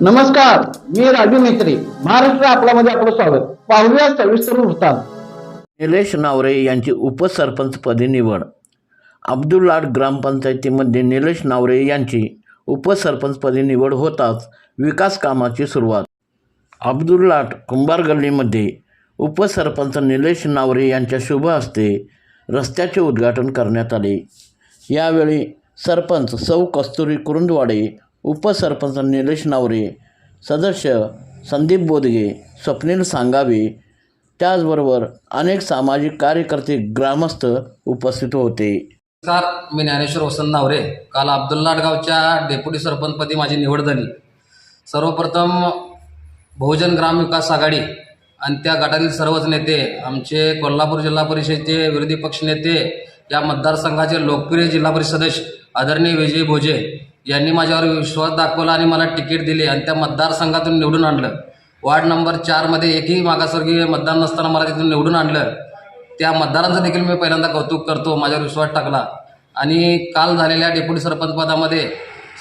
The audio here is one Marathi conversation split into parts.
नमस्कार मी राजू मेत्री महाराष्ट्र आपल्यामध्ये आपलं स्वागत. पाहूया सविस्तर वृत्तांत. निलेश नावरे यांची उपसरपंचपदी निवड. अब्दुल्लाट ग्रामपंचायतीमध्ये निलेश नावरे यांची उपसरपंचपदी निवड होताच विकास कामाची सुरुवात. अब्दुल्लाट कुंभार गल्लीमध्ये उपसरपंच निलेश नावरे यांच्या शुभ हस्ते रस्त्याचे उद्घाटन करण्यात आले. यावेळी सरपंच सौ कस्तुरी कुरुंदवाडे उपसरपंच निलेश नावरे सदस्य संदीप बोदगे स्वप्नील सांगावे. त्याचबरोबर अनेक सामाजिक कार्यकर्ते ग्रामस्थ उपस्थित होते. नमस्कार मी ज्ञानेश्वर वसंत नावरे. काल अब्दुल्लाट गावच्या डेप्युटी सरपंचपदी माझी निवड झाली. सर्वप्रथम बहुजन ग्राम विकास आघाडी आणि त्या गटातील सर्वच नेते आमचे कोल्हापूर जिल्हा परिषदेचे विरोधी पक्ष नेते या मतदारसंघाचे लोकप्रिय जिल्हा परिषद सदस्य आदरणीय विजय भोजे यांनी माझ्यावर विश्वास दाखवला आणि मला तिकीट दिले आणि त्या मतदारसंघातून निवडून आणलं. वार्ड नंबर चारमध्ये एकही मागासवर्गीय मतदान नसताना मला तिथून निवडून आणलं. त्या मतदारांचं देखील मी पहिल्यांदा कौतुक करतो माझ्यावर विश्वास टाकला. आणि काल झालेल्या डेप्युटी सरपंच पदामध्ये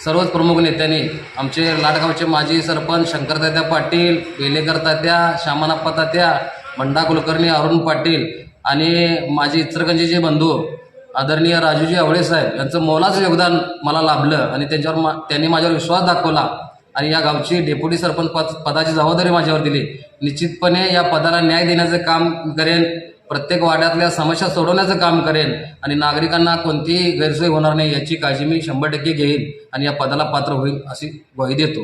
सर्वच प्रमुख नेत्यांनी आमचे लाडगावचे माजी सरपंच शंकरतात्या पाटील बेलेकर तात्या श्यामानाप्पा तात्या बंडा कुलकर्णी अरुण पाटील आणि माझे इचरगंजीचे बंधू आदरणीय राजूजी आवळे साहेब यांचं मोलाचं योगदान मला लाभलं आणि त्यांच्यावर मा त्यांनी माझ्यावर विश्वास दाखवला आणि या गावची डेप्युटी सरपंच पद पदाची जबाबदारी माझ्यावर दिली. निश्चितपणे या पदाला न्याय देण्याचं काम करेन प्रत्येक वाड्यातल्या समस्या सोडवण्याचं काम करेन आणि नागरिकांना कोणतीही गैरसोय होणार नाही याची काळजी मी शंभर टक्के घेईन आणि या पदाला पात्र होईल अशी ग्वाही देतो.